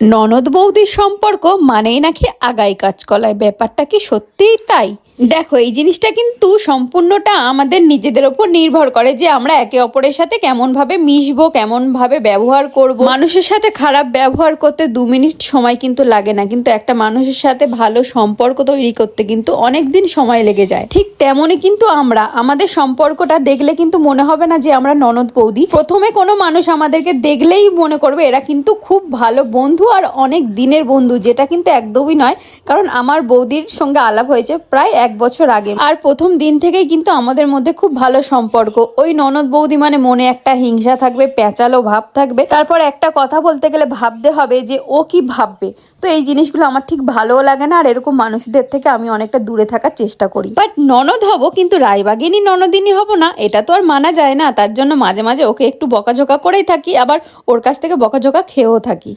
ননদ বৌদির সম্পর্ক মানেই নাকি আগাই কাজকলায় ব্যাপারটা কি সত্যিই তাই? দেখো, এই জিনিসটা কিন্তু সম্পূর্ণটা আমাদের নিজেদের ওপর নির্ভর করে যে আমরা একে অপরের সাথে কেমন ভাবে মিশবো কেমন ভাবে ব্যবহার করব। মানুষের সাথে খারাপ ব্যবহার করতে দু মিনিট সময় কিন্তু লাগে না, কিন্তু একটা মানুষের সাথে ভালো সম্পর্ক তৈরি করতে কিন্তু অনেক দিন সময় লেগে যায়। ঠিক তেমনই কিন্তু আমরা, আমাদের সম্পর্কটা দেখলে কিন্তু মনে হবে না যে আমরা ননদ বৌদি। প্রথমে কোনো মানুষ আমাদেরকে দেখলেই মনে করবে, এরা কিন্তু খুব ভালো বন্ধু আর অনেক দিনের বন্ধু, যেটা কিন্তু একদমই নয়, কারণ আমার বৌদির সঙ্গে আলাপ হয়েছে প্রায় এক বছর আগে। আর প্রথম দিন থেকেই কিন্তু আমাদের মধ্যে খুব ভালো সম্পর্ক। ওই ননদ বৌদি মানে মনে একটা হিংসা থাকবে, প্যাঁচালো ভাব থাকবে। তারপর একটা কথা বলতে গেলে ভাবতে হবে যে, ও কি ভাববে? তো এই জিনিসগুলো আমার ঠিক ভালোও লাগে না, আর এরকম মানুষদের থেকে আমি অনেকটা দূরে থাকার চেষ্টা করি। বাট ননদ হব কিন্তু রায়বাগিনী ননদিনী হব না, এটা তো আর মানা যায় না। তার জন্য মাঝে মাঝে ওকে একটু বকাঝোকা করেই থাকি, আবার ওর কাছ থেকে বকাঝোকা খেয়েও থাকি।